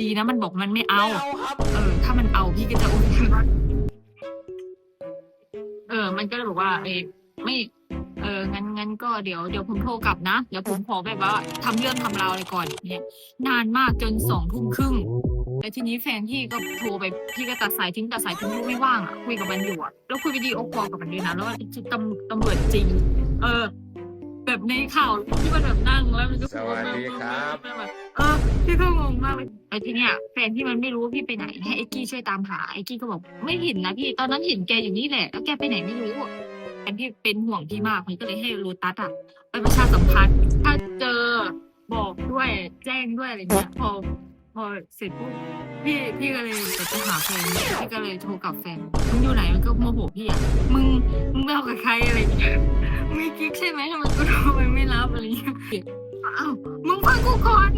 ดีนะมันบอกมันไม่เอาไม่เอาครับเออ ถ้ามันเอาพี่ก็จะโอเคเออ มันก็เลยบอกว่าเออไม่เอองั้นงั้นก็เดี๋ยวเดี๋ยวผมโทรกลับนะ เดี๋ยวผมขอแบบว่าทำเรื่องทำราวอะไรก่อนเนี่ยนานมากจนสองทุ่มครึ่งแล้วทีนี้แฟนพี่ก็โทรไปพี่ก็ตัดสายทิ้งตัดสายทิ้งลูกไม่ว่างอะคุยกับมันอยู่อะแล้วคุยวิดีโอคอลกับมันด้วยนะแล้วว่าตำตำรวจจริง เออ แบบในข่าวที่มันแบบนั่งแล้วมันก็สวัสดีครับแบบเออ พี่ก็งงมากเลยไอ้ทีเนี้ยแฟนพี่มันไม่รู้ว่าพี่ไปไหนให้ไอ้กี้ช่วยตามหาไอ้กี้ก็บอกไม่เห็นนะพี่ตอนนั้นเห็นแกอยู่นี่แหละแล้วแกไปไหนไม่รู้แฟนพี่เป็นห่วงพี่มากมันก็เลยให้โรตัสอะไปประชาสัมพันธ์ถ้าเจอบอกด้วยแจ้งด้วยอะไรเงี้ยพอพอเสร็จปุ๊บพี่พี่ก็เลยจะไปหาแฟนพี่ก็เลยโทรกลับแฟนมึงอยู่ไหนมันก็โมโหพี่อะมึงมึงไม่เอากับใครอะไรอย่างเงี้ยมีกิ๊กใช่ไหมทำไมกูโทรไปไม่รับอะไรเงี้ยอ้าวมึงฟังกูก่อน